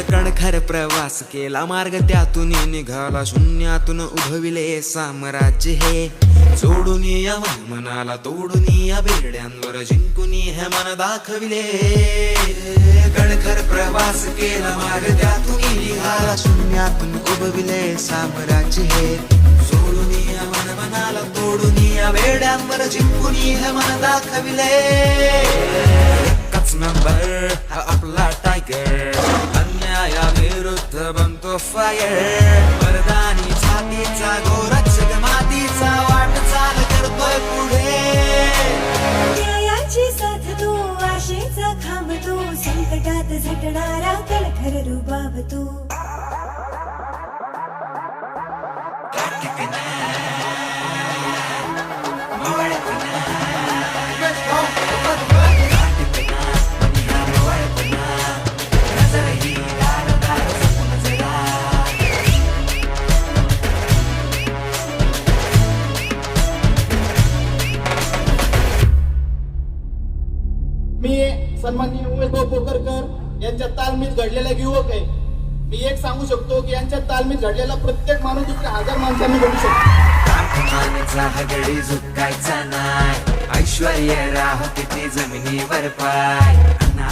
कणखर प्रवास केला मार्ग त्यातून निघाला. शून्यातून उभविले साम्राज्य हे. जोडून या मनाला तोडून या बेड्यांवर जिंकून हे मन दाखविले. कणखर प्रवास केला मार्ग त्यातून निघाला. शून्यातून उभविले साम्राज्य हे. जोडून या मन मनाला तोडून या बेड्यांवर जिंकून हे मन दाखविले. एकच नंबर फायर मर्दानी छातीचा गोरक्ष मातीचा वाट चाल करतोय पुढे. न्यायाची साथ तू आशेचा खांब तू संकटात झटणारा कणखर रुबाब तू. मी सन्माननीय उमेशभाऊ पोकरकर यांच्या तालमीत घडलेला युवक आहे. मी एक सांगू शकतो की यांच्या तालमीत घडलेला प्रत्येक माणूस दुसऱ्या हजार माणसांनी घडू शकतो. झुकायचा नाही. ऐश्वर्य राहो किती जमिनीवर पाय.